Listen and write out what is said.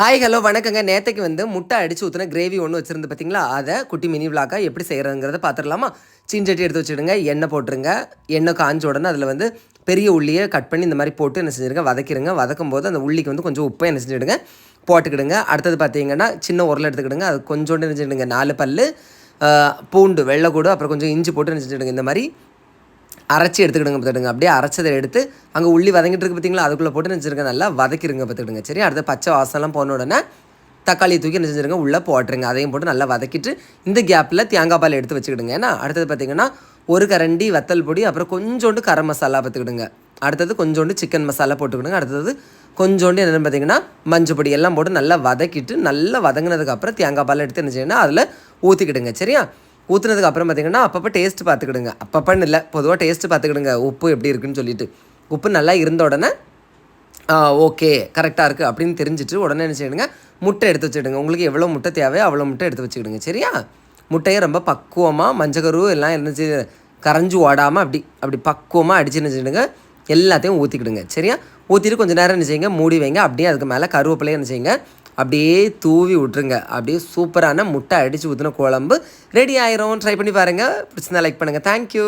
Hi hello வணக்கங்க. நேற்றுக்கு வந்து முட்டை அடிச்சு ஊற்றின கிரேவி ஒன்று வச்சுருந்து பார்த்தீங்களா அதை குட்டி மினி விளாக்காக எப்படி செய்கிறதுங்கிறத பார்த்துடலாமா சீஞ்சட்டி எடுத்து வச்சுடுங்க எண்ணெய் போட்டுருங்க. எண்ணெய் காஞ்ச உடனே அதில் வந்து பெரிய உள்ளியை கட் பண்ணி இந்த மாதிரி போட்டு என்ன செஞ்சுருங்க வதக்கிடுங்க வதக்கும் போது அந்த உள்ளிக்கு வந்து கொஞ்சம் உப்பை என்ன செஞ்சுடுங்க போட்டுக்கிடுங்க. அடுத்தது பார்த்தீங்கன்னா சின்ன உரல் எடுத்துக்கிடுங்க. அது கொஞ்சோண்டு என்ன செஞ்சுடுங்க நாலு பல் பூண்டு வெள்ளைக்கூடு அப்புறம் கொஞ்சம் இஞ்சி போட்டு என்ன செஞ்சுடுங்க இந்த மாதிரி அரைச்சி எடுத்துக்கிடுங்க பார்த்துடுங்க அப்படியே அரைச்சதை எடுத்து அங்கே உள்ளி வதங்கிட்டு இருக்கு பார்த்தீங்களா? அதுக்குள்ளே போட்டு நினச்சிருங்க நல்லா வதக்கிடுங்க பார்த்துக்கிடுங்க சரி அடுத்து பச்சை வாசம்லாம் போன உடனே தக்காளியை தூக்கி என்ன செஞ்சுருங்க உள்ளே போட்டுருங்க. அதையும் போட்டு நல்லா வதக்கிட்டு இந்த கேப்பில் தேங்காய் பால் எடுத்து வச்சுக்கிடுங்க. ஏன்னா அடுத்தது பார்த்தீங்கன்னா ஒரு கரண்டி வத்தல் பொடி அப்புறம் கொஞ்சோண்டு கரம் மசாலா பார்த்துக்கிடுங்க. அடுத்தது கொஞ்சோண்டு சிக்கன் மசாலா போட்டுக்கிடுங்க. அடுத்தது கொஞ்சோண்டு என்னென்னு பார்த்தீங்கன்னா மஞ்சள் பொடி எல்லாம் போட்டு நல்லா வதக்கிட்டு நல்லா வதங்கினதுக்கப்புறம் தேங்காய் பால் எடுத்து என்ன செய்யணும் அதில் ஊற்றிக்கிடுங்க சரியா? ஊற்றுனதுக்கு அப்புறம் பார்த்தீங்கன்னா அப்பப்போ டேஸ்ட் பார்த்துக்கிடுங்க அப்பப்போன்னு இல்லை பொதுவாக டேஸ்ட் பார்த்துக்கிடுங்க உப்பு எப்படி இருக்குன்னு சொல்லிட்டு. உப்பு நல்லா இருந்த உடனே ஓகே கரெக்டாக இருக்குது அப்படின்னு தெரிஞ்சுட்டு உடனே என்ன செய்யணுங்க முட்டை எடுத்து வச்சுடுங்க உங்களுக்கு எவ்வளோ முட்டை தேவையோ அவ்வளோ முட்டை எடுத்து வச்சுக்கிடுங்க சரியா? முட்டையை ரொம்ப பக்குவமாக மஞ்சக்கரு எல்லாம் என்ன கரைஞ்சி ஓடாமல் அப்படி அப்படி பக்குவமாக அடிச்சு என்ன எல்லாத்தையும் ஊற்றிக்கிடுங்க சரியா? ஊற்றிட்டு கொஞ்சம் நேரம் என்ன செய்யுங்க மூடி வைங்க. அப்படியே அதுக்கு மேலே கருவேப்பிலையும் என்ன செய்யுங்க அப்படியே தூவி விட்ருங்க அப்படியே சூப்பரான முட்டை அடித்து ஊற்றின குழம்பு ரெடி ஆயிரும். ட்ரை பண்ணி பாருங்கள் பிடிச்சிருந்தா லைக் பண்ணுங்கள் தேங்க்யூ